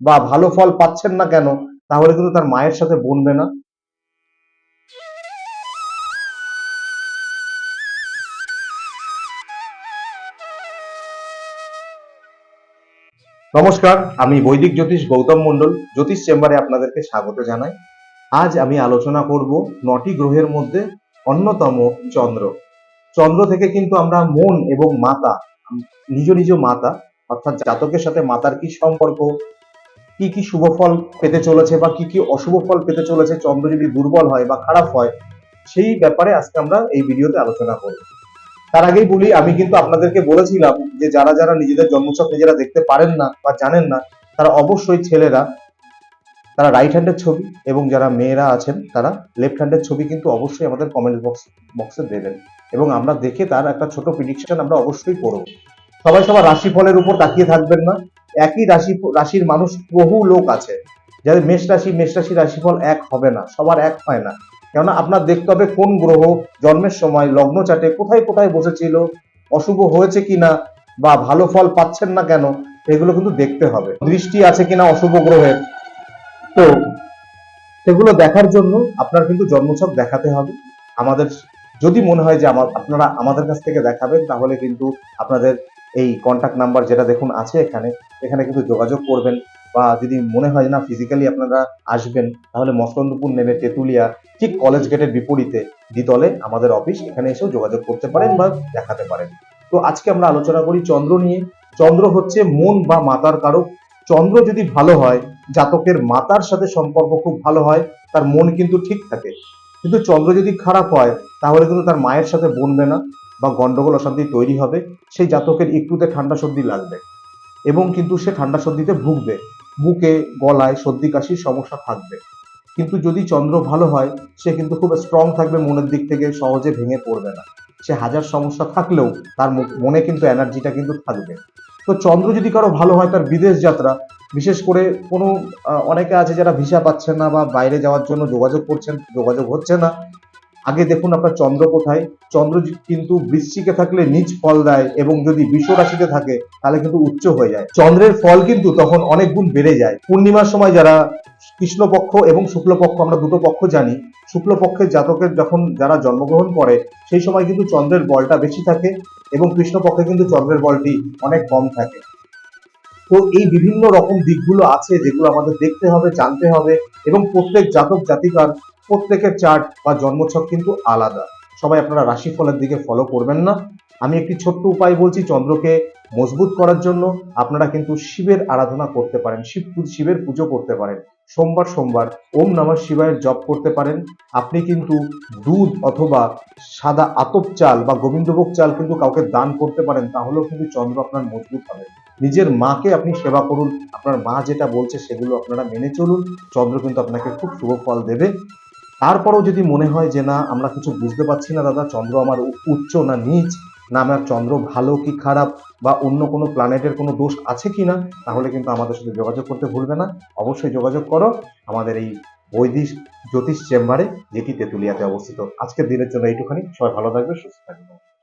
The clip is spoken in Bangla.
বা ভালো ফল পাচ্ছেন না কেন, তাহলে কিন্তু তার মায়ের সাথে বনবে না। নমস্কার, আমি বৈদিক জ্যোতিষ গৌতম মণ্ডল, জ্যোতিষ চেম্বারে আপনাদেরকে স্বাগত জানাই। আজ আমি আলোচনা করব নটি গ্রহের মধ্যে অন্যতম চন্দ্র। চন্দ্র থেকে কিন্তু আমরা মন এবং মাতা, নিজ নিজ মাতা, অর্থাৎ জাতকের সাথে মাতার কি সম্পর্ক কি কি শুভ ফল পেতে চলেছে বা কি কি অশুভ ফল পেতে চলেছে, চন্দ্র যদি দুর্বল হয় বা খারাপ হয়, সেই ব্যাপারে আজকে আমরা এই ভিডিওতে আলোচনা করব। তার আগেই বলি, আমি কিন্তু আপনাদেরকে বলেছিলাম যে যারা যারা নিজেদের জন্মছক নিজেরা দেখতে পারেন না বা জানেন না, তারা অবশ্যই ছেলেরা, তারা রাইট হ্যান্ডের ছবি এবং যারা মেয়েরা আছেন, তারা লেফট হ্যান্ডের ছবি কিন্তু অবশ্যই আমাদের কমেন্ট বক্স বক্সে দেবেন এবং আমরা দেখে তার একটা ছোট প্রিডিকশন আমরা অবশ্যই করব। সবাই সবার রাশিফলের উপর তাকিয়ে থাকবেন না। একই রাশি, রাশির মানুষ বহু লোক আছে। যাদের মেষ রাশি মেষ রাশি রাশিফল এক হবে না, সবার এক হয় না। কেননা আপনার দেখতে হবে কোন গ্রহ জন্মের সময় লগ্ন চাটে কোথায় কোথায় বসেছিল, অশুভ হয়েছে কিনা বা ভালো ফল পাচ্ছেন না কেন, এগুলো কিন্তু দেখতে হবে। দৃষ্টি আছে কিনা অশুভ গ্রহের। তো সেগুলো দেখার জন্য আপনার কিন্তু জন্মছক দেখাতে হবে। আমাদের, যদি মনে হয় যে আমার, আপনারা আমাদের কাছ থেকে দেখাবেন, তাহলে কিন্তু আপনাদের এই কন্ট্যাক্ট নাম্বার যেটা দেখুন আছে এখানে এখানে কিন্তু যোগাযোগ করবেন বা যদি মনে হয় না ফিজিক্যালি আপনারা আসবেন, তাহলে মস্তন্দপুর নেমে তেঁতুলিয়া, ঠিক কলেজ গেটের বিপরীতে দ্বিতলে আমাদের অফিস এখানে এসেও যোগাযোগ করতে পারেন বা দেখাতে পারেন। তো আজকে আমরা আলোচনা করি চন্দ্র নিয়ে। চন্দ্র হচ্ছে মন বা মাতার কারক। চন্দ্র যদি ভালো হয়, জাতকের মাতার সাথে সম্পর্ক খুব ভালো হয়, তার মন কিন্তু ঠিক থাকে। কিন্তু চন্দ্র যদি খারাপ হয়, তাহলে কিন্তু তার মায়ের সাথে বনবে না। বা গন্ডগোল অশান্তি তৈরি হবে, সেই জাতকের একটুতে ঠান্ডা সর্দি লাগবে এবং কিন্তু সে ঠান্ডা সর্দিতে ভুগবে। বুকে, গলায় সর্দি কাশির সমস্যা থাকবে। কিন্তু যদি চন্দ্র ভালো হয়, সে কিন্তু খুব স্ট্রং থাকবে, মনের দিক থেকে সহজে ভেঙে পড়বে না। সে হাজার সমস্যা থাকলেও তার মনে কিন্তু এনার্জিটা কিন্তু থাকবে। তো চন্দ্র যদি কারও ভালো হয়, তার বিদেশ যাত্রা, বিশেষ করে কোনো অনেকে আছে যারা ভিসা পাচ্ছেন না বা বাইরে যাওয়ার জন্য যোগাযোগ করছেন, যোগাযোগ হচ্ছে না আগে দেখুন আপনার চন্দ্র কোথায়। চন্দ্র কিন্তু বৃশ্চিকে থাকলে নিচ ফল দেয় এবং যদি বিশ্ব রাশিতে থাকে, তাহলে কিন্তু উচ্চ হয়ে যায়। চন্দ্রের ফল কিন্তু তখন অনেক গুণ বেড়ে যায়। পূর্ণিমার সময় যারা কৃষ্ণপক্ষ এবং শুক্লপক্ষ, আমরা দুটো পক্ষ জানি, শুক্লপক্ষের জাতকের যখন যারা জন্মগ্রহণ করে, সেই সময় কিন্তু চন্দ্রের বলটা বেশি থাকে এবং কৃষ্ণপক্ষে কিন্তু চন্দ্রের বলটি অনেক কম থাকে। তো এই বিভিন্ন রকম দিকগুলো আছে যেগুলো আমাদের দেখতে হবে, জানতে হবে এবং প্রত্যেক জাতক জাতিকার প্রত্যেকের চার্ট বা জন্মছক কিন্তু আলাদা। সবাই আপনারা রাশিফলের দিকে ফলো করবেন না। আমি একটি ছোট্ট উপায় বলছি চন্দ্রকে মজবুত করার জন্য। আপনারা কিন্তু শিবের আরাধনা করতে পারেন, শিব শিবের পুজো করতে পারেন। সোমবার সোমবার ওম নমঃ শিবায়ের জপ করতে পারেন। আপনি কিন্তু দুধ অথবা সাদা আতপ চাল বা গোবিন্দভোগ চাল কিন্তু কাউকে দান করতে পারেন, তাহলেও কিন্তু চন্দ্র আপনার মজবুত হবে। নিজের মাকে আপনি সেবা করুন। আপনার মা যেটা বলছে সেগুলো আপনারা মেনে চলুন। চন্দ্র কিন্তু আপনাকে খুব শুভ ফল দেবে। তারপরেও যদি মনে হয় যে না, আমরা কিছু বুঝতে পারছি না দাদা, চন্দ্র আমার উচ্চ না নিচ, না আমার চন্দ্র ভালো কি খারাপ, বা অন্য কোনো প্ল্যানেটের কোনো দোষ আছে কি না, তাহলে কিন্তু আমাদের সাথে যোগাযোগ করতে ভুলবে না। অবশ্যই যোগাযোগ করো আমাদের এই বৈদিক জ্যোতিষ চেম্বারে, যেটি তেঁতুলিয়াতে অবস্থিত। আজকের দিনের জন্য এইটুখানি। সবাই ভালো থাকবে, সুস্থ থাকবে।